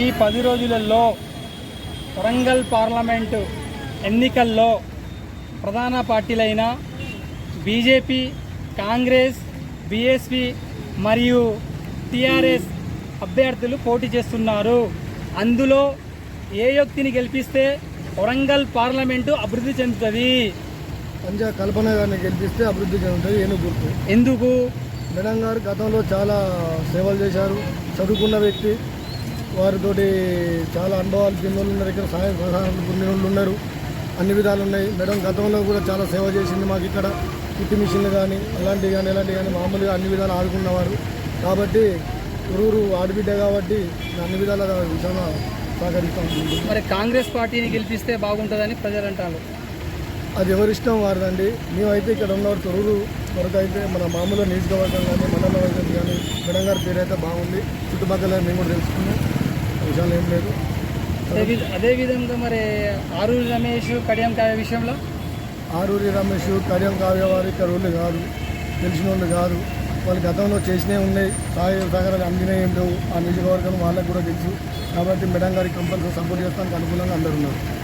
ఈ పది రోజులలో వరంగల్ పార్లమెంటు ఎన్నికల్లో ప్రధాన పార్టీలైన బీజేపీ కాంగ్రెస్ బీఎస్పీ మరియు టీఆర్ఎస్ అభ్యర్థులు పోటీ చేస్తున్నారు. అందులో ఏ వ్యక్తిని గెలిపిస్తే వరంగల్ పార్లమెంటు అభివృద్ధి చెందుతుంది? పంజా కల్పన గారిని గెలిపిస్తే అభివృద్ధి చెందుతుంది ఏనుగు గుర్తు ఎందుకు? మేడం గారు గతంలో చాలా సేవలు చేశారు. చదువుకున్న వ్యక్తి వారితోటి చాలా అనుభవాలు వాళ్ళు ఉన్నారు. ఇక్కడ సహాయ సహకారాలు పొందిన వాళ్ళు ఉన్నారు. అన్ని విధాలు ఉన్నాయి. మేడం గతంలో కూడా చాలా సేవ చేసింది మాకు ఇక్కడ. కుట్టి మిషన్లు కానీ అలాంటివి కానీ ఇలాంటివి కానీ మామూలుగా అన్ని విధాలు ఆదుకున్నవారు. కాబట్టి ఊరూరు ఆడబిడ్డ కాబట్టి అన్ని విధాల విషయంలో సహకరిస్తాం. మరి కాంగ్రెస్ పార్టీని గెలిపిస్తే బాగుంటుందని ప్రజలు అంటారు. అది ఎవరిష్టం వారిదండి. మేమైతే ఇక్కడ ఉన్నవారు తొరుగు వరకు అయితే మన మామూలు నియోజకవర్గం కానీ మండల వర్గం కానీ మేడం గారి పేరు అయితే బాగుంది. చుట్టుపక్కల మేము కూడా తెలుసుకున్నాం. ఆ విషయాలు ఏం లేదు అదే విధ- అదే విధంగా మరి ఆరూరి రమేష్ కడియం కాయ విషయంలో? ఆరూరి రమేష్ కడియం కావ్య వారు ఇక్కడ వాళ్ళు కాదు తెలిసిన వాళ్ళు కాదు. వాళ్ళు గతంలో చేసినవి ఉన్నాయి. సహాయ సహకారాలు అందినవి ఏం లేవు. ఆ నియోజకవర్గం వాళ్ళకి కూడా తెలుసు. కాబట్టి మేడం గారికి కంపల్సరీ సపోర్ట్ చేస్తానికి అనుకూలంగా అందరు ఉన్నారు.